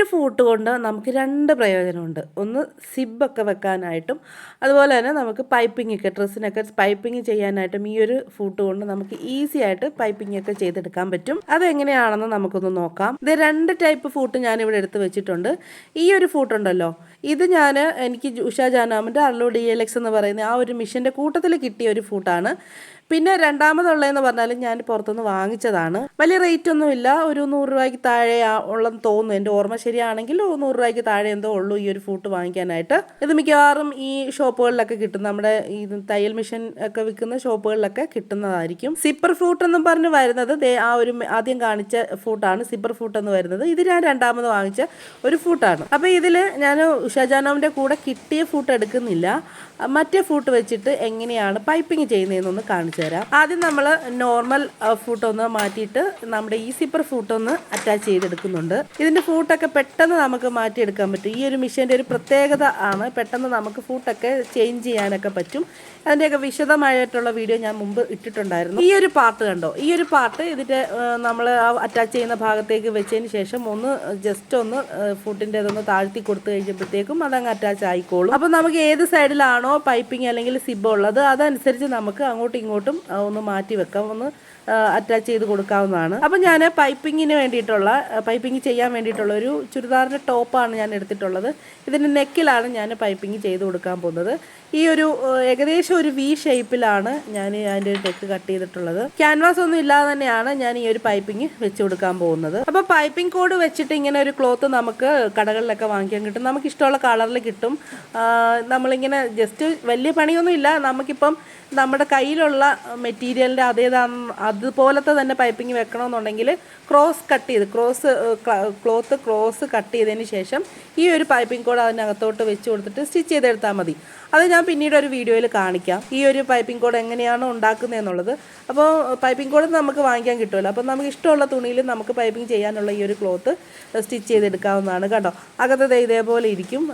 ഒരു ഫൂട്ട് കൊണ്ട് നമുക്ക് രണ്ട് പ്രയോജനമുണ്ട്. ഒന്ന് സിബൊക്കെ വെക്കാനായിട്ടും അതുപോലെ തന്നെ നമുക്ക് പൈപ്പിംഗ് ഒക്കെ ഡ്രസ്സിനൊക്കെ പൈപ്പിംഗ് ചെയ്യാനായിട്ടും ഈ ഒരു ഫൂട്ട് കൊണ്ട് നമുക്ക് ഈസി ആയിട്ട് പൈപ്പിംഗ് ഒക്കെ ചെയ്തെടുക്കാൻ പറ്റും. അതെങ്ങനെയാണെന്ന് നമുക്കൊന്ന് നോക്കാം. ഇത് രണ്ട് ടൈപ്പ് ഫൂട്ട് ഇവിടെ എടുത്ത് വെച്ചിട്ടുണ്ട്. ഈ ഒരു ഫൂട്ട് ഉണ്ടല്ലോ ഇത് ഞാൻ എനിക്ക് ഉഷാ ജാനാമിന്റെ അർലോ ഡി എൽ എക്സ് എന്ന് പറയുന്ന ആ ഒരു മിഷന്റെ കൂട്ടത്തിൽ കിട്ടിയ ഒരു ഫൂട്ടാണ്. പിന്നെ രണ്ടാമതുള്ളതെന്ന് പറഞ്ഞാൽ ഞാൻ പുറത്തുനിന്ന് വാങ്ങിച്ചതാണ്. വലിയ റേറ്റ് ഒന്നും ഇല്ല. ഒരു നൂറ് രൂപയ്ക്ക് താഴെ ഉള്ളെന്ന് തോന്നുന്നു. എന്റെ ഓർമ്മ ശരിയാണെങ്കിൽ നൂറ് രൂപയ്ക്ക് താഴെ എന്തോ ഉള്ളൂ ഈ ഒരു ഫൂട്ട് വാങ്ങിക്കാനായിട്ട്. ഇത് മിക്കവാറും ഈ ഷോപ്പുകളിലൊക്കെ കിട്ടും നമ്മുടെ ഈ തയ്യൽ മെഷീൻ ഒക്കെ വിൽക്കുന്ന ഷോപ്പുകളിലൊക്കെ കിട്ടുന്നതായിരിക്കും. സിപ്പർ ഫ്രൂട്ട് എന്നും പറഞ്ഞ് വരുന്നത് ആ ഒരു ആദ്യം കാണിച്ച ഫൂട്ടാണ് സിപ്പർ ഫ്രൂട്ട് എന്ന് വരുന്നത്. ഇത് ഞാൻ രണ്ടാമത് വാങ്ങിച്ച ഒരു ഫൂട്ടാണ് അപ്പോൾ ഇതിൽ ഞാൻ ഉഷാജാനോവിന്റെ കൂടെ കിട്ടിയ ഫൂട്ട് എടുക്കുന്നില്ല. മറ്റേ ഫൂട്ട് വെച്ചിട്ട് എങ്ങനെയാണ് പൈപ്പിംഗ് ചെയ്യുന്നതെന്നൊന്ന് കാണിച്ചു തരാം. ആദ്യം നമ്മൾ നോർമൽ ഫൂട്ട് ഒന്ന് മാറ്റിയിട്ട് നമ്മുടെ ഈ സിപ്പർ ഫൂട്ട് ഒന്ന് അറ്റാച്ച് ചെയ്തെടുക്കുന്നുണ്ട്. ഇതിന്റെ ഫൂട്ടൊക്കെ പെട്ടെന്ന് നമുക്ക് മാറ്റിയെടുക്കാൻ പറ്റും. ഈ ഒരു മെഷീന്റെ ഒരു പ്രത്യേകത ആണ് പെട്ടെന്ന് നമുക്ക് ഫൂട്ടൊക്കെ ചേഞ്ച് ചെയ്യാനൊക്കെ പറ്റും. അതിന്റെയൊക്കെ വിശദമായിട്ടുള്ള വീഡിയോ ഞാൻ മുമ്പ് ഇട്ടിട്ടുണ്ടായിരുന്നു. ഈ ഒരു പാർട്ട് കണ്ടോ? ഈ ഒരു പാർട്ട് ഇതിന്റെ നമ്മൾ അറ്റാച്ച് ചെയ്യുന്ന ഭാഗത്തേക്ക് വെച്ചതിന് ശേഷം ഒന്ന് ജസ്റ്റ് ഒന്ന് ഫുഡിന്റെ ഇതൊന്ന് താഴ്ത്തി കൊടുത്തു കഴിയുമ്പോഴത്തേക്കും അതങ്ങ് അറ്റാച്ച് ആയിക്കോളും. അപ്പോൾ നമുക്ക് ഏത് സൈഡിലാണോ പൈപ്പിംഗ് അല്ലെങ്കിൽ സിബ് ഉള്ളത് അതനുസരിച്ച് നമുക്ക് അങ്ങോട്ടും ഇങ്ങോട്ടും ആ, ഒന്ന് മാറ്റി വെക്കാം ഒന്ന് അറ്റാച്ച് ചെയ്ത് കൊടുക്കാവുന്നതാണ്. അപ്പം ഞാൻ പൈപ്പിങ്ങിന് വേണ്ടിയിട്ടുള്ള പൈപ്പിംഗ് ചെയ്യാൻ വേണ്ടിയിട്ടുള്ള ഒരു ചുരിദാറിന്റെ ടോപ്പാണ് ഞാൻ എടുത്തിട്ടുള്ളത്. ഇതിന്റെ നെക്കിലാണ് ഞാൻ പൈപ്പിംഗ് ചെയ്ത് കൊടുക്കാൻ പോകുന്നത്. ഈ ഒരു ഏകദേശം ഒരു വി ഷേപ്പിലാണ് ഞാൻ അതിന്റെ നെക്ക് കട്ട് ചെയ്തിട്ടുള്ളത്. ക്യാൻവാസ് ഒന്നും ഇല്ലാതെ തന്നെയാണ് ഞാൻ ഈ ഒരു പൈപ്പിംഗ് വെച്ച് കൊടുക്കാൻ പോകുന്നത്. അപ്പോൾ പൈപ്പിംഗ് കോഡ് വെച്ചിട്ട് ഇങ്ങനെ ഒരു ക്ലോത്ത് നമുക്ക് കടകളിലൊക്കെ വാങ്ങിക്കാൻ കിട്ടും. നമുക്ക് ഇഷ്ടമുള്ള കളറിൽ കിട്ടും. നമ്മളിങ്ങനെ ജസ്റ്റ് വലിയ പണിയൊന്നും ഇല്ല നമുക്കിപ്പം നമ്മുടെ കയ്യിലുള്ള മെറ്റീരിയലിന്റെ അതേതാന്ന് അതുപോലത്തെ തന്നെ പൈപ്പിംഗ് വെക്കണമെന്നുണ്ടെങ്കിൽ ക്രോസ് കട്ട് ചെയ്ത് ക്രോസ് ക്ലോത്ത് ക്രോസ് കട്ട് ചെയ്തതിന് ശേഷം ഈ ഒരു പൈപ്പിംഗ് കോഡ് അതിനകത്തോട്ട് വെച്ച് കൊടുത്തിട്ട് സ്റ്റിച്ച് ചെയ്തെടുത്താൽ മതി. അത് ഞാൻ പിന്നീട് ഒരു വീഡിയോയിൽ കാണിക്കാം. ഈ ഒരു പൈപ്പിംഗ് കോഡ് എങ്ങനെയാണ് ഉണ്ടാക്കുന്നത് എന്നുള്ളത്. അപ്പോൾ പൈപ്പിംഗ് കോഡ് നമുക്ക് വാങ്ങിക്കാൻ കിട്ടുമല്ലോ. അപ്പോൾ നമുക്ക് ഇഷ്ടമുള്ള തുണിയിൽ നമുക്ക് പൈപ്പിംഗ് ചെയ്യാനുള്ള ഈ ഒരു ക്ലോത്ത് സ്റ്റിച്ച് ചെയ്തെടുക്കാവുന്നതാണ് കേട്ടോ. അകത്തത് ഇതേപോലെ ഇരിക്കും.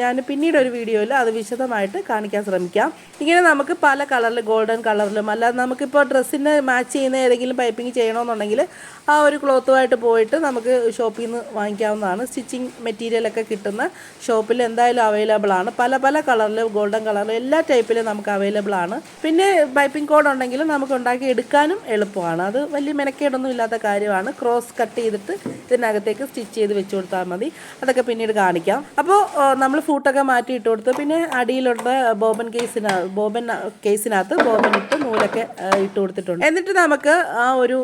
ഞാൻ പിന്നീട് ഒരു വീഡിയോയിൽ അത് വിശദമായിട്ട് കാണിക്കാൻ ശ്രമിക്കാം. ഇങ്ങനെ നമുക്ക് പല കളറിൽ ഗോൾഡൻ കളറിലും അല്ലാതെ നമുക്കിപ്പോൾ ഡ്രസ്സിന് മാച്ച് ചെയ്യുന്ന ഏതെങ്കിലും പൈപ്പിംഗ് ചെയ്യണമെന്നുണ്ടെങ്കിൽ ആ ഒരു ക്ലോത്തുമായിട്ട് പോയിട്ട് നമുക്ക് ഷോപ്പിൽ നിന്ന് വാങ്ങിക്കാവുന്നതാണ്. സ്റ്റിച്ചിങ് മെറ്റീരിയലൊക്കെ കിട്ടുന്ന ഷോപ്പിൽ എന്തായാലും അവൈലബിൾ ആണ്. പല പല കളറിൽ ഗോൾഡൻ കളറിൽ എല്ലാ ടൈപ്പിലും നമുക്ക് അവൈലബിൾ ആണ്. പിന്നെ പൈപ്പിംഗ് കോഡ് ഉണ്ടെങ്കിലും നമുക്ക് ഉണ്ടാക്കി എടുക്കാനും എളുപ്പമാണ്. അത് വലിയ മെനക്കേടൊന്നും ഇല്ലാത്ത കാര്യമാണ്. ക്രോസ് കട്ട് ചെയ്തിട്ട് ഇതിനകത്തേക്ക് സ്റ്റിച്ച് ചെയ്ത് വെച്ച് കൊടുത്താൽ മതി. അതൊക്കെ പിന്നീട് കാണിക്കാം. അപ്പോൾ നമ്മൾ ഫൂട്ടൊക്കെ മാറ്റി ഇട്ട് കൊടുത്ത്. പിന്നെ അടിയിലുള്ള ബോബൻ കേസിന ബോബൻ കേസിനകത്ത് ബോബൻ ഇട്ട് നൂലൊക്കെ ഇട്ട് കൊടുത്തിട്ടുണ്ട്. എന്നിട്ട് നമുക്ക് ആ ഒരു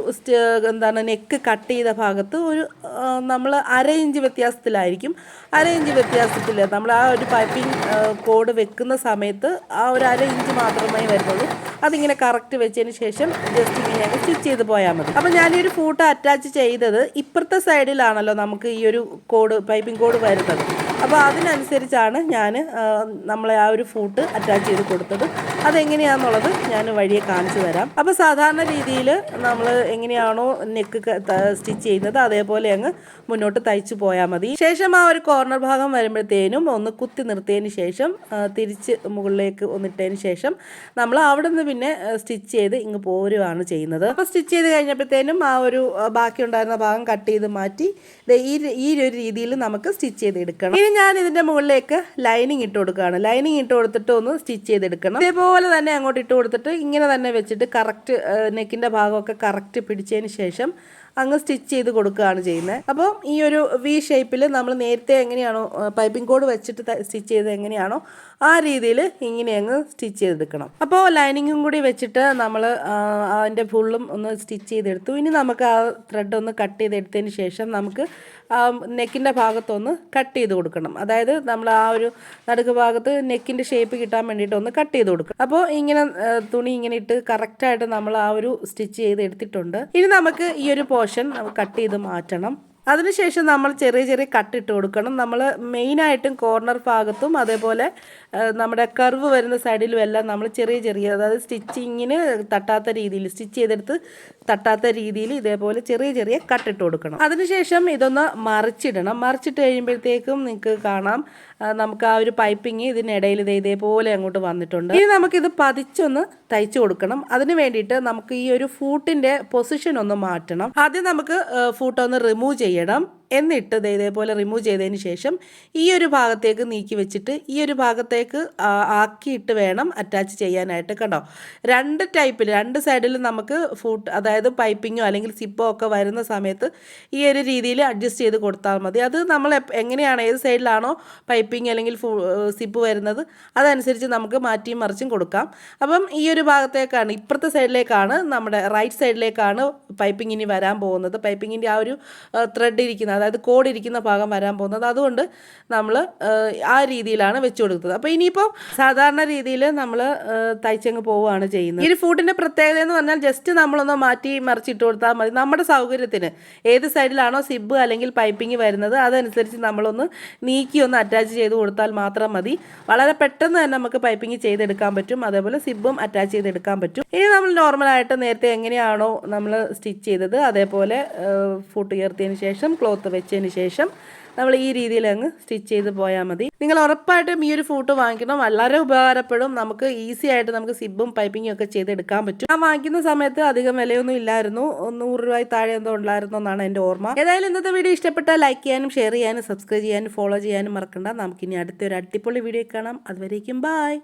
എന്താണ് നെക്ക് കട്ട് ചെയ്ത ഭാഗത്ത് ഒരു നമ്മൾ അര ഇഞ്ച് വ്യത്യാസത്തിലായിരിക്കും. അര ഇഞ്ച് വ്യത്യാസത്തിൽ നമ്മൾ ആ ഒരു പൈപ്പിംഗ് കോഡ് വെക്കുന്ന സമയത്ത് ആ ഒരു അര ഇഞ്ച് മാത്രമേ വരുന്നുള്ളൂ. അതിങ്ങനെ കറക്റ്റ് വെച്ചതിന് ശേഷം ജസ്റ്റ് ഇങ്ങനെ സ്റ്റിച്ച് ചെയ്ത് പോയാൽ മതി. അപ്പോൾ ഞാൻ ഈ ഒരു ഫോട്ടോ അറ്റാച്ച് ചെയ്തത് ഇപ്പുറത്തെ സൈഡിലാണല്ലോ നമുക്ക് ഈ ഒരു കോഡ് പൈപ്പിംഗ് കോഡ് വരുന്നത്. അപ്പോൾ അതിനനുസരിച്ചാണ് ഞാൻ നമ്മളെ ആ ഒരു ഫൂട്ട് അറ്റാച്ച് ചെയ്ത് കൊടുത്തത്. അതെങ്ങനെയാണെന്നുള്ളത് ഞാൻ വഴിയെ കാണിച്ചു തരാം. അപ്പോൾ സാധാരണ രീതിയിൽ നമ്മൾ എങ്ങനെയാണോ നെക്ക് സ്റ്റിച്ച് ചെയ്യുന്നത് അതേപോലെ അങ്ങ് മുന്നോട്ട് തയ്ച്ചു പോയാൽ മതി. ശേഷം ആ ഒരു കോർണർ ഭാഗം വരുമ്പോഴത്തേനും ഒന്ന് കുത്തി നിർത്തിയതിന് ശേഷം തിരിച്ച് മുകളിലേക്ക് ഒന്നിട്ടതിന് ശേഷം നമ്മൾ അവിടെ നിന്ന് പിന്നെ സ്റ്റിച്ച് ചെയ്ത് ഇങ്ങ് പോരുവാണ് ചെയ്യുന്നത്. അപ്പോൾ സ്റ്റിച്ച് ചെയ്ത് കഴിഞ്ഞപ്പോഴത്തേനും ആ ഒരു ബാക്കി ഉണ്ടായിരുന്ന ഭാഗം കട്ട് ചെയ്ത് മാറ്റി ഈ ഈ ഒരു രീതിയിൽ നമുക്ക് സ്റ്റിച്ച് ചെയ്ത് എടുക്കണം ഇനി ഞാൻ ഇതിന്റെ മുകളിലേക്ക് ലൈനിങ് ഇട്ട് കൊടുക്കുകയാണ്. ലൈനിങ് ഇട്ട് കൊടുത്തിട്ട് ഒന്ന് സ്റ്റിച്ച് ചെയ്തെടുക്കണം. ഇതേപോലെ തന്നെ അങ്ങോട്ട് ഇട്ട് കൊടുത്തിട്ട് ഇങ്ങനെ തന്നെ വെച്ചിട്ട് കറക്റ്റ് നെക്കിന്റെ ഭാഗമൊക്കെ കറക്റ്റ് പിടിച്ചതിന് ശേഷം അങ്ങ് സ്റ്റിച്ച് ചെയ്ത് കൊടുക്കുകയാണ് ചെയ്യുന്നത്. അപ്പോൾ ഈ ഒരു വി ഷേപ്പിൽ നമ്മൾ നേരത്തെ എങ്ങനെയാണോ പൈപ്പിംഗ് കോഡ് വെച്ചിട്ട് സ്റ്റിച്ച് ചെയ്ത് എങ്ങനെയാണോ ആ രീതിയിൽ ഇങ്ങനെ അങ്ങ് സ്റ്റിച്ച് ചെയ്തെടുക്കണം. അപ്പോൾ ലൈനിങ്ങും കൂടി വെച്ചിട്ട് നമ്മൾ അതിന്റെ ഫുള്ളും ഒന്ന് സ്റ്റിച്ച് ചെയ്തെടുത്തു. ഇനി നമുക്ക് ആ ത്രെഡ് ഒന്ന് കട്ട് ചെയ്തെടുത്തതിന് ശേഷം നമുക്ക് നെക്കിന്റെ ഭാഗത്തൊന്ന് കട്ട് ചെയ്ത് കൊടുക്കണം. അതായത് നമ്മൾ ആ ഒരു നടുക്ക് ഭാഗത്ത് നെക്കിന്റെ ഷേപ്പ് കിട്ടാൻ വേണ്ടിയിട്ട് ഒന്ന് കട്ട് ചെയ്ത് കൊടുക്കണം. അപ്പോൾ ഇങ്ങനെ തുണി ഇങ്ങനെ ഇട്ട് കറക്റ്റായിട്ട് നമ്മൾ ആ ഒരു സ്റ്റിച്ച് ചെയ്ത് എടുത്തിട്ടുണ്ട്. ഇനി നമുക്ക് ഈ ഒരു പോർഷൻ കട്ട് ചെയ്ത് മാറ്റണം. അതിനുശേഷം നമ്മൾ ചെറിയ ചെറിയ കട്ടിട്ട് കൊടുക്കണം. നമ്മൾ മെയിനായിട്ടും കോർണർ ഭാഗത്തും അതേപോലെ നമ്മുടെ കർവ് വരുന്ന സൈഡിലും എല്ലാം നമ്മൾ ചെറിയ ചെറിയ അതായത് സ്റ്റിച്ചിങ്ങിന് തട്ടാത്ത രീതിയിൽ സ്റ്റിച്ച് ചെയ്തെടുത്ത് തട്ടാത്ത രീതിയിൽ ഇതേപോലെ ചെറിയ ചെറിയ കട്ടിട്ട് കൊടുക്കണം. അതിനുശേഷം ഇതൊന്ന് മറിച്ചിടണം. മറിച്ചിട്ട് കഴിയുമ്പോഴത്തേക്കും നിങ്ങൾക്ക് കാണാം നമുക്ക് ആ ഒരു പൈപ്പിങ് ഇതിനിടയിൽ ഇത് ഇതേപോലെ അങ്ങോട്ട് വന്നിട്ടുണ്ട്. ഇനി നമുക്കിത് പതിച്ചൊന്ന് തയ്ച്ചു കൊടുക്കണം. അതിന് വേണ്ടിയിട്ട് നമുക്ക് ഈ ഒരു ഫൂട്ടിന്റെ പൊസിഷൻ ഒന്ന് മാറ്റണം. ആദ്യം നമുക്ക് ഫൂട്ടൊന്ന് റിമൂവ് ചെയ്യണം. എന്നിട്ട് ഇതേപോലെ റിമൂവ് ചെയ്തതിന് ശേഷം ഈ ഒരു ഭാഗത്തേക്ക് നീക്കി വെച്ചിട്ട് ഈ ഒരു ഭാഗത്തേക്ക് ആക്കിയിട്ട് വേണം അറ്റാച്ച് ചെയ്യാനായിട്ട് കണ്ടോ? രണ്ട് ടൈപ്പിൽ രണ്ട് സൈഡിലും നമുക്ക് ഫൂട്ട് അതായത് പൈപ്പിങ്ങോ അല്ലെങ്കിൽ സിപ്പോ ഒക്കെ വരുന്ന സമയത്ത് ഈ ഒരു രീതിയിൽ അഡ്ജസ്റ്റ് ചെയ്ത് കൊടുത്താൽ മതി. അത് നമ്മൾ എങ്ങനെയാണ് ഏത് സൈഡിലാണോ പൈപ്പിംഗ് അല്ലെങ്കിൽ സിപ്പ് വരുന്നത് അതനുസരിച്ച് നമുക്ക് മാറ്റിയും മറിച്ചും കൊടുക്കാം. അപ്പം ഈ ഒരു ഭാഗത്തേക്കാണ് ഇപ്പുറത്തെ സൈഡിലേക്കാണ് നമ്മുടെ റൈറ്റ് സൈഡിലേക്കാണ് പൈപ്പിംഗ് ഇനി വരാൻ പോകുന്നത്. പൈപ്പിങ്ങിന്റെ ആ ഒരു ത്രെഡ് ഇരിക്കുന്ന അതായത് കോഡ് ഇരിക്കുന്ന ഭാഗം വരാൻ പോകുന്നത്. അതുകൊണ്ട് നമ്മൾ ആ രീതിയിലാണ് വെച്ച് കൊടുക്കുന്നത്. അപ്പോൾ ഇനിയിപ്പോൾ സാധാരണ രീതിയിൽ നമ്മൾ തയ്ച്ചങ്ങ് പോവുകയാണ് ചെയ്യുന്നത്. ഈ ഫുഡിന്റെ പ്രത്യേകത എന്ന് പറഞ്ഞാൽ ജസ്റ്റ് നമ്മളൊന്ന് മാറ്റി മറിച്ചിട്ട് കൊടുത്താൽ മതി. നമ്മുടെ സൗകര്യത്തിന് ഏത് സൈഡിലാണോ സിബ് അല്ലെങ്കിൽ പൈപ്പിംഗ് വരുന്നത് അതനുസരിച്ച് നമ്മളൊന്ന് നീക്കി ഒന്ന് അറ്റാച്ച് ചെയ്ത് കൊടുത്താൽ മാത്രം മതി. വളരെ പെട്ടെന്ന് തന്നെ നമുക്ക് പൈപ്പിംഗ് ചെയ്തെടുക്കാൻ പറ്റും. അതേപോലെ സിബും അറ്റാച്ച് ചെയ്തെടുക്കാൻ പറ്റും. ഇനി നമ്മൾ നോർമലായിട്ട് നേരത്തെ എങ്ങനെയാണോ നമ്മൾ സ്റ്റിച്ച് ചെയ്തത് അതേപോലെ ഫുട്ട് ഉയർത്തിയതിന് ശേഷം ക്ലോത്ത് വെച്ചതിന് ശേഷം നമ്മൾ ഈ രീതിയിൽ അങ്ങ് സ്റ്റിച്ച് ചെയ്ത് പോയാൽ മതി. നിങ്ങൾ ഉറപ്പായിട്ടും ഈ ഒരു ഫോട്ടോ വാങ്ങിക്കണം. വളരെ ഉപകാരപ്പെടും. നമുക്ക് ഈസി ആയിട്ട് നമുക്ക് സിബും പൈപ്പിങ്ങും ഒക്കെ ചെയ്തെടുക്കാൻ പറ്റും. ഞാൻ വാങ്ങിക്കുന്ന സമയത്ത് അധികം വിലയൊന്നും ഇല്ലായിരുന്നു. നൂറ് രൂപ താഴെ എന്തോ ഉണ്ടായിരുന്നു എന്നാണ് എന്റെ ഓർമ്മ. ഏതായാലും ഇന്നത്തെ വീഡിയോ ഇഷ്ടപ്പെട്ടാൽ ലൈക്ക് ചെയ്യാനും ഷെയർ ചെയ്യാനും സബ്സ്ക്രൈബ് ചെയ്യാനും ഫോളോ ചെയ്യാനും മറക്കണ്ട. നമുക്കിനി അടുത്തൊരു അടിപൊളി വീഡിയോ കാണാം. അതുവരേക്കും ബായ്